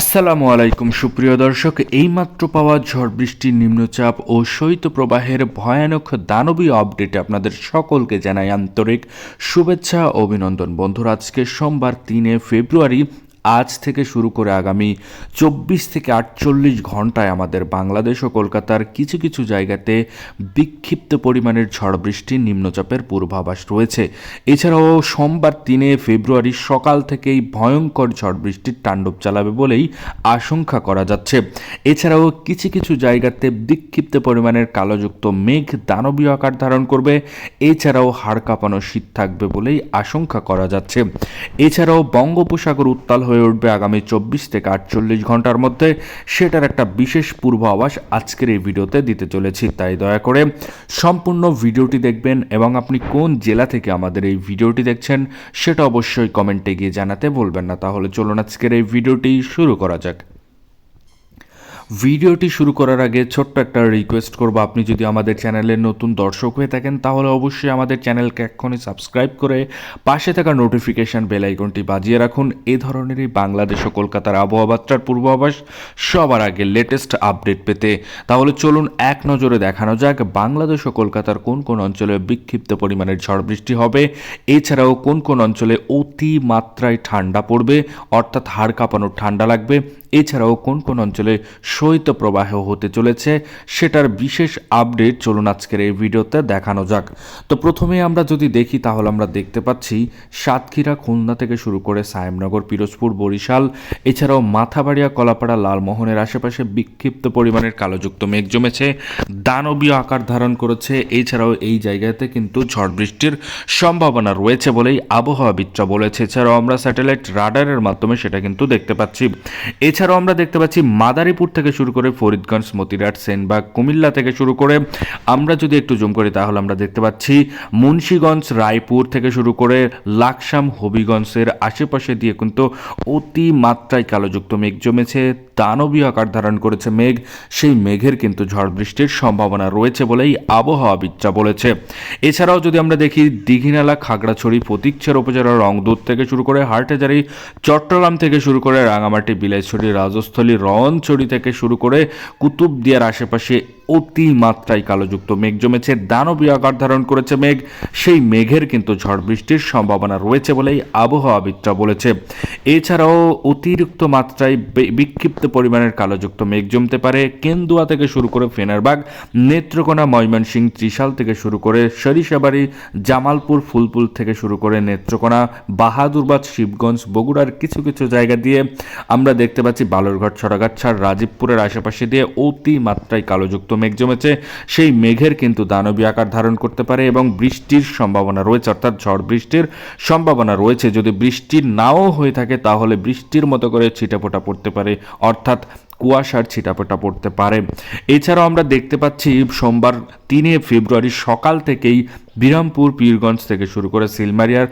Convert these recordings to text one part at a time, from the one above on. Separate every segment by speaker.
Speaker 1: আসসালামু আলাইকুম, সুপ্রিয় দর্শক। এইমাত্র পাওয়া ঝড় বৃষ্টির নিম্নচাপ ও শৈত্যপ্রবাহের ভয়ানক দানবীয় আপডেটে আপনাদের সকলকে জানাই আন্তরিক শুভেচ্ছা, অভিনন্দন। বন্ধুরা, আজকে সোমবার তিনে ফেব্রুয়ারি আজ থেকে শুরু করে আগামী চব্বিশ থেকে আটচল্লিশ ঘন্টায় আমাদের বাংলাদেশ ও কলকাতার কিছু কিছু জায়গাতে বিক্ষিপ্ত পরিমাণের ঝড় বৃষ্টির নিম্নচাপের পূর্বাভাস রয়েছে। এছাড়াও সোমবার তিনে ফেব্রুয়ারি সকাল থেকেই ভয়ঙ্কর ঝড় বৃষ্টির তাণ্ডব চালাবে বলেই আশঙ্কা করা যাচ্ছে। এছাড়াও কিছু কিছু জায়গাতে বিক্ষিপ্ত পরিমাণের কালোযুক্ত মেঘ দানবীয় আকার ধারণ করবে। এছাড়াও হাড় কাঁপানো শীত থাকবে বলেই আশঙ্কা করা যাচ্ছে। এছাড়াও বঙ্গোপসাগর উত্তাল হয়ে উঠবে আগামী চব্বিশ থেকে আটচল্লিশ ঘণ্টার মধ্যে। সেটার একটা বিশেষ পূর্বাভাস আজকের এই ভিডিওতে দিতে চলেছি, তাই দয়া করে সম্পূর্ণ ভিডিওটি দেখবেন এবং আপনি কোন জেলা থেকে আমাদের এই ভিডিওটি দেখছেন, সেটা অবশ্যই কমেন্টে গিয়ে জানাতে বলবেন না। তাহলে চলুন আজকের এই ভিডিওটি শুরু করা যাক। ভিডিওটি শুরু করার আগে ছোট্ট একটা রিকোয়েস্ট করব। আপনি যদি আমাদের চ্যানেলের নতুন দর্শক হয়ে থাকেন, তাহলে অবশ্যই আমাদের চ্যানেলকে এক্ষুনি সাবস্ক্রাইব করে পাশে থাকা নোটিফিকেশান বেল আইকনটি বাজিয়ে রাখুন। এ ধরনেরই বাংলাদেশ ও কলকাতার আবহাওয়া বার্তার পূর্বাভাস সবার আগে লেটেস্ট আপডেট পেতে। তাহলে চলুন এক নজরে দেখানো যাক, বাংলাদেশ ও কলকাতার কোন কোন অঞ্চলে বিক্ষিপ্ত পরিমাণের ঝড় বৃষ্টি হবে। এছাড়াও কোন কোন অঞ্চলে অতি মাত্রায় ঠান্ডা পড়বে, অর্থাৎ হাড় কাঁপানোর ঠান্ডা লাগবে। এছাড়াও কোন কোন অঞ্চলে শৈত্যপ্রবাহ হতে চলেছে, সেটার বিশেষ আপডেট চলুন আজকের এই ভিডিওতে দেখানো যাক। তো প্রথমে আমরা যদি দেখি, তাহলে আমরা দেখতে পাচ্ছি, সাতক্ষীরা খুলনা থেকে শুরু করে সায়েমনগর পিরোজপুর, বরিশাল, এছাড়াও মাথাবাড়িয়া, কলাপাড়া, লালমোহনের আশেপাশে বিক্ষিপ্ত পরিমাণের কালোযুক্ত মেঘ জমেছে। দানবীয় আকার ধারণ করেছে, এছাড়াও এই জায়গাতে কিন্তু ঝড় বৃষ্টির সম্ভাবনা রয়েছে বলেই আবহাওয়াবিদরা বলেছে। এছাড়াও আমরা স্যাটেলাইট রাডারের মাধ্যমে সেটা কিন্তু দেখতে পাচ্ছি। এছাড়াও আমরা দেখতে পাচ্ছি, মাদারীপুর থেকে শুরু করে ফরিদগঞ্জ মতিরাট সেনবাগ, কুমিল্লা থেকে শুরু করে আমরা যদি একটু জুম করি তাহলে আমরা দেখতে পাচ্ছি মুন্সীগঞ্জ, রায়পুর থেকে শুরু করে লাকসাম, হবিগঞ্জের আশেপাশে দিয়ে কিন্তু অতি মাত্রায় কালোযুক্ত মেঘ জমেছে। দানবীয় আকার ধারণ করেছে মেঘ। সেই মেঘের কিন্তু ঝড় বৃষ্টির সম্ভাবনা রয়েছে বলেই আবহাওয়াবিদরা বলেছে। এছাড়াও যদি আমরা দেখি, দীঘিনালা, খাগড়াছড়ি, ফতিকছড় উপজেলার রংদূত থেকে শুরু করে হাটহাজারি, চট্টগ্রাম থেকে শুরু করে রাঙামাটি, বিলাইছড়ি, রাজস্থলী, রনছড়ি থেকে শুরু করে কুতুবদিয়ার আশেপাশে অতি মাত্রায় কালোযুক্ত মেঘ জমেছে দানবীয় আকার ধারণ করেছে মেঘ, সেই মেঘের কিন্তু ঝড় বৃষ্টির সম্ভাবনা রয়েছে বলেই আবহাওয়াবিদরা বলেছে। এছাড়াও অতিরিক্ত মাত্রায় বিক্ষিপ্ত পরিমাণের কালোযুক্ত মেঘ জমতে পারে, কেন্দুয়া থেকে শুরু করে ফেনারবাগ, নেত্রকোনা, ময়মনসিংহ, ত্রিশাল থেকে শুরু করে সরিষাবাড়ি, জামালপুর ফুলপুল থেকে শুরু করে নেত্রকোনা, বাহাদুরবাদ, শিবগঞ্জ, বগুড়ার কিছু কিছু জায়গা দিয়ে আমরা দেখতে পাচ্ছি বালুরঘাট ছড়াগাছার রাজীবপুরের আশেপাশে দিয়ে অতি মাত্রায় কালোযুক্ত মেঘ জমেছে, সেই মেঘের কিন্তু দানবী আকার ধারণ করতে পারে এবং বৃষ্টির সম্ভাবনা রয়েছে, অর্থাৎ ঝড় বৃষ্টির সম্ভাবনা রয়েছে। যদি বৃষ্টি নাও হয়ে থাকে, তাহলে বৃষ্টির মতো করে ছিটাফোটা পড়তে পারে, অর্থাৎ কুয়াশার ছিটাফোটা পড়তে পারে। এছাড়াও আমরা দেখতে পাচ্ছি সোমবার তিনে ফেব্রুয়ারি সকাল থেকেই বিরামপুর, পীরগঞ্জ থেকে শুরু করে সিলমারিয়ার,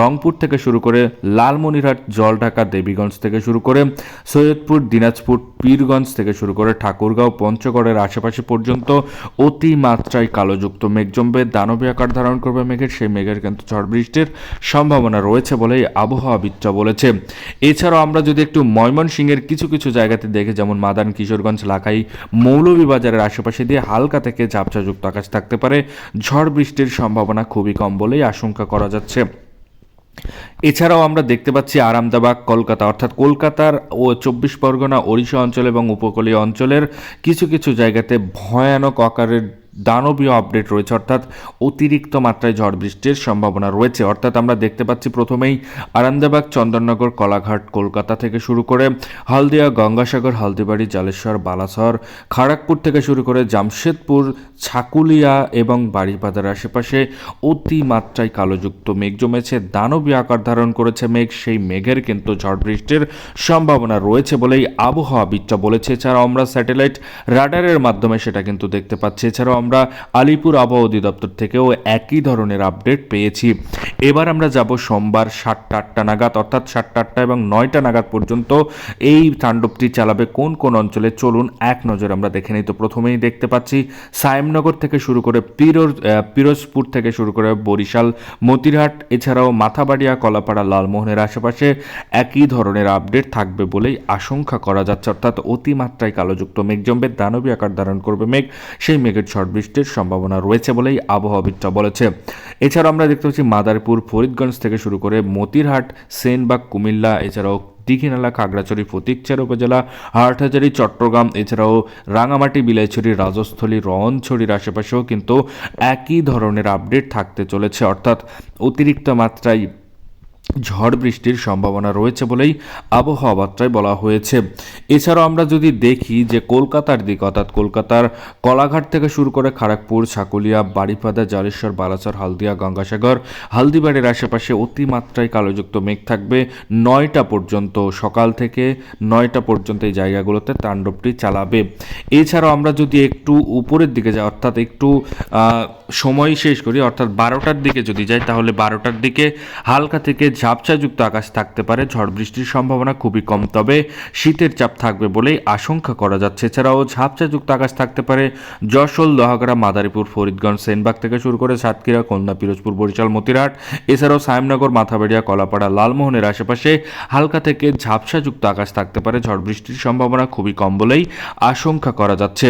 Speaker 1: রংপুর থেকে শুরু করে লালমনিরহাট, জলঢাকা, দেবীগঞ্জ থেকে শুরু করে সৈয়দপুর, দিনাজপুর, পীরগঞ্জ থেকে শুরু করে ঠাকুরগাঁও, পঞ্চগড়ের আশেপাশে পর্যন্ত অতি মাত্রায় কালোযুক্ত মেঘ জমবে। দানবী আকার ধারণ করবে মেঘের, সেই মেঘের কিন্তু ঝড় বৃষ্টির সম্ভাবনা রয়েছে বলেই আবহাওয়াবিদরা বলেছে। এছাড়াও আমরা যদি একটু ময়মনসিংহের কিছু কিছু জায়গাতে দেখে যেমন মাদান কিশোরগঞ্জ লাখাই মৌলভীবাজারের আশেপাশে দিয়ে হালকা থেকে ঝাপসাযুক্ত আকাশ থাকতে পারে। ঝড় বৃষ্টির সম্ভাবনা খুবই কম বলেই আশঙ্কা করা যাচ্ছে। এছাড়াও আমরা দেখতে পাচ্ছি আরামদাবাগ কলকাতা অর্থাৎ কলকাতার ও চব্বিশ পরগনা, ওড়িশা অঞ্চল এবং উপকূলীয় অঞ্চলের কিছু কিছু জায়গাতে ভয়ানক আকারের দানবীয় আপডেট রয়েছে, অর্থাৎ অতিরিক্ত মাত্রায় ঝড় বৃষ্টির সম্ভাবনা রয়েছে। অর্থাৎ আমরা দেখতে পাচ্ছি প্রথমেই আরামদাবাগ চন্দননগর, কলাঘাট, কলকাতা থেকে শুরু করে হলদিয়া, গঙ্গাসাগর, হলদিবাড়ি, জালেশ্বর, বালাসর, খড়গপুর থেকে শুরু করে জামশেদপুর, ছাকুলিয়া এবং বাড়িবাজার আশেপাশে অতি মাত্রায় কালোযুক্ত মেঘ জমেছে। দানবীয় আকার ধারণ করেছে মেঘ, সেই মেঘের কিন্তু ঝড় বৃষ্টির সম্ভাবনা রয়েছে বলেই আবহাওয়াবিদরা বলেছে। এছাড়াও আমরা স্যাটেলাইট রাডারের মাধ্যমে সেটা কিন্তু দেখতে পাচ্ছি। এছাড়াও আমরা আলিপুর আবহাওয়া অধিদপ্তর থেকেও একই ধরনের আপডেট পেয়েছি। এবার আমরা যাব সোমবার সাতটা আটটা নাগাদ, অর্থাৎ সাতটা আটটা এবং নয়টা নাগাদ পর্যন্ত এই তাণ্ডবটি চালাবে কোন কোন অঞ্চলে? চলুন এক নজর আমরা দেখে নিই। তো প্রথমেই দেখতে পাচ্ছি, সায়েমনগর থেকে শুরু করে পিরোজ পিরোজপুর থেকে শুরু করে বরিশাল, মতিরহাট, এছাড়াও মাথাবাড়িয়া, কলাপাড়া, লালমোহনের আশেপাশে একই ধরনের আপডেট থাকবে বলেই আশঙ্কা করা যাচ্ছে। অর্থাৎ অতিমাত্রায় কালোযুক্ত মেঘ জমবে, দানবী আকার ধারণ করবে মেঘ, সেই মেঘের ঝড় বৃষ্টির সম্ভাবনা রয়েছে বলেই আবহাওয়াবিদরা বলেছে। এছাড়াও আমরা দেখতে পাচ্ছি মাদারীপুর, ফরিদগঞ্জ থেকে শুরু করে মতিরহাট সেনবাগ কুমিল্লা, এছাড়াও দীঘিনালা খাগড়াছড়ি ফতিকচার উপজেলা, হাটহাজারি, চট্টগ্রাম, এছাড়াও রাঙামাটি, বিলাইছড়ি, রাজস্থলী রওনছড়ির আশেপাশেও কিন্তু একই ধরনের আপডেট থাকতে চলেছে। অর্থাৎ অতিরিক্ত মাত্রায় ঝড় বৃষ্টির সম্ভাবনা রয়েছে বলেই আবহাওয়া বার্তায় বলা হয়েছে। এছাড়াও আমরা যদি দেখি যে কলকাতার দিক, অর্থাৎ কলকাতার কলাঘাট থেকে শুরু করে খড়গপুর ছাকুলিয়া বাড়িপাদা জালেশ্বর, বালাসর, হালদিয়া, গঙ্গাসাগর, হালদিবাড়ির আশেপাশে অতিমাত্রায় কালোযুক্ত মেঘ থাকবে নয়টা পর্যন্ত। সকাল থেকে নয়টা পর্যন্ত এই জায়গাগুলোতে তাণ্ডবটি চালাবে। এছাড়াও আমরা যদি একটু উপরের দিকে যাই, অর্থাৎ একটু সময় শেষ করি, অর্থাৎ বারোটার দিকে যদি যাই, তাহলে বারোটার দিকে হালকা থেকে ঝাপসাযুক্ত আকাশ থাকতে পারে। ঝড় বৃষ্টির সম্ভাবনা খুবই কম, তবে শীতের চাপ থাকবে বলেই আশঙ্কা করা যাচ্ছে। এছাড়াও ঝাপসাযুক্ত আকাশ থাকতে পারে যশোর, লোহাগড়া, মাদারীপুর, ফরিদগঞ্জ, সেনবাগ থেকে শুরু করে সাতক্ষীরা, খুলনা, পিরোজপুর, বরিশাল, মতিরাট, এছাড়াও সায়েমনগর, মাথাবেড়িয়া, কলাপাড়া, লালমোহনের আশেপাশে হালকা থেকে ঝাপসাযুক্ত আকাশ থাকতে পারে। ঝড় বৃষ্টির সম্ভাবনা খুবই কম বলেই আশঙ্কা করা যাচ্ছে।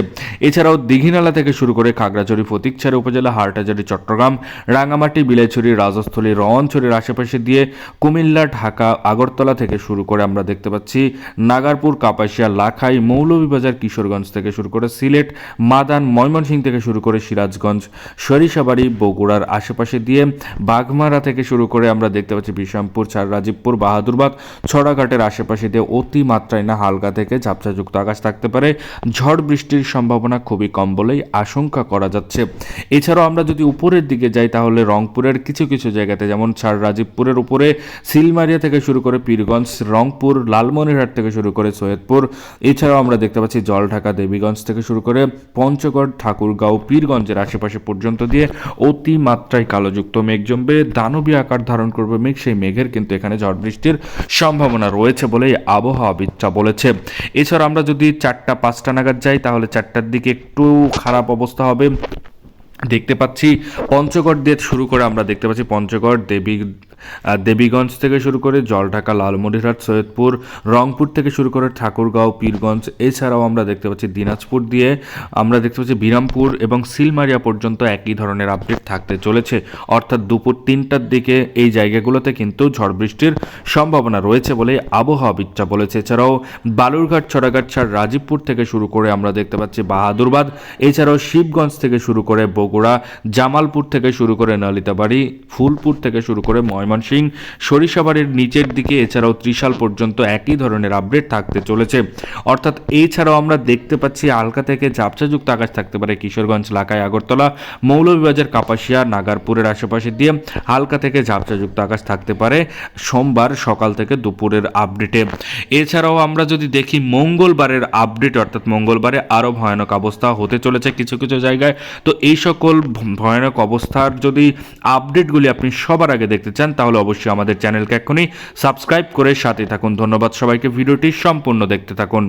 Speaker 1: এছাড়াও দীঘিনালা থেকে শুরু করে খাগড়াছড়ি, ফতিকছড়ি উপজেলা, হাটহাজারি, চট্টগ্রাম, রাঙামাটি, বিলাইছড়ি, রাজস্থলী রওয়ানছড়ির আশেপাশে দিয়ে কুমিল্লা, ঢাকা, আগরতলা থেকে শুরু করে আমরা দেখতে পাচ্ছি নাগারপুর, কাপাসিয়া, লাখাই, মৌলভীবাজার, কিশোরগঞ্জ থেকে শুরু করে সিলেট, মাদান, ময়মনসিংহ থেকে শুরু করে সিরাজগঞ্জ, সরিষাবাড়ি, বগুড়ার আশেপাশে দিয়ে বাঘমারা থেকে শুরু করে আমরা দেখতে পাচ্ছি বিশামপুর, ছাড় রাজীবপুর, বাহাদুরবাগ, ছড়াঘাটের আশেপাশে দিয়ে অতি মাত্রায় না হালকা থেকে ঝাপসাযুক্ত আকাশ থাকতে পারে। ঝড় বৃষ্টির সম্ভাবনা খুবই কম বলেই আশঙ্কা করা যাচ্ছে। এছাড়াও আমরা যদি উপরের দিকে যাই তাহলে রংপুরের কিছু কিছু জায়গাতে যেমন ছাড় রাজীবপুরের উপরে সিলমারিয়া থেকে শুরু করে পীরগঞ্জ, রংপুর, লালমনিরহাট থেকে শুরু করে সৈয়দপুর। এছাড়াও আমরা দেখতে পাচ্ছি জলঢাকা, দেবীগঞ্জ থেকে শুরু করে পঞ্চগড়, ঠাকুরগাঁও, পীরগঞ্জের আশেপাশে পর্যন্ত দিয়ে অতি মাত্রায় কালোযুক্ত মেঘ জমবে। দানবী আকার ধারণ করবে মেঘ, সেই মেঘের কিন্তু এখানে ঝড় বৃষ্টির সম্ভাবনা রয়েছে বলেই আবহাওয়াবিদরা বলেছে। এছাড়া আমরা যদি চারটা, পাঁচটা নাগাদ যাই, তাহলে চারটার দিকে একটু খারাপ অবস্থা হবে। দেখতে পাচ্ছি পঞ্চগড় দিয়ে শুরু করে আমরা দেখতে পাচ্ছি পঞ্চগড়, দেবী দেবীগঞ্জ থেকে শুরু করে জলঢাকা, লালমনিরহাট, সৈয়দপুর, রংপুর থেকে শুরু করে ঠাকুরগাঁও, পীরগঞ্জ, এছাড়াও আমরা দেখতে পাচ্ছি দিনাজপুর দিয়ে আমরা দেখতে পাচ্ছি বিরামপুর এবং সিলমারিয়া পর্যন্ত একই ধরনের আপডেট থাকতে চলেছে। অর্থাৎ দুপুর তিনটার দিকে এই জায়গাগুলোতে কিন্তু ঝড় বৃষ্টির সম্ভাবনা রয়েছে বলে আবহাওয়াবিদরা বলেছে। এছাড়াও বালুরঘাট, ছড়াঘাট, ছাড় রাজীবপুর থেকে শুরু করে আমরা দেখতে পাচ্ছি বাহাদুরবাদ, এছাড়াও শিবগঞ্জ থেকে শুরু করে বগুড়া, জামালপুর থেকে শুরু করে নলিতাবাড়ি, ফুলপুর থেকে শুরু করে ময়মনসিংহ সরিষাবাড়ির নিচের দিকে, এছাড়াও ত্রিশাল পর্যন্ত একই ধরনের আপডেট থাকতে চলেছে। অর্থাৎ এছাড়াও আমরা দেখতে পাচ্ছি আলকা থেকে ঝাপসাযুক্ত আকাশ থাকতে পারে কিশোরগঞ্জ লাকায় আগরতলা, মৌলভীবাজার, কাপাসিয়া, নাগারপুরের আশেপাশে দিয়ে হালকা থেকে ঝাপসাযুক্ত আকাশ থাকতে পারে সোমবার সকাল থেকে দুপুরের আপডেটে এছাড়াও আমরা যদি দেখি, মঙ্গলবারের আপডেট অর্থাৎ মঙ্গলবারে আরও ভয়ানক অবস্থা হতে চলেছে কিছু কিছু জায়গায়। তো এই সকল ভয়ানক অবস্থার যদি আপডেটগুলি আপনি সবার আগে দেখতে চান তাহলে অবশ্যই আমাদের চ্যানেলকে এক্ষুনি সাবস্ক্রাইব করে সাথে থাকুন। ধন্যবাদ সবাইকে। ভিডিওটি সম্পূর্ণ দেখতে থাকুন।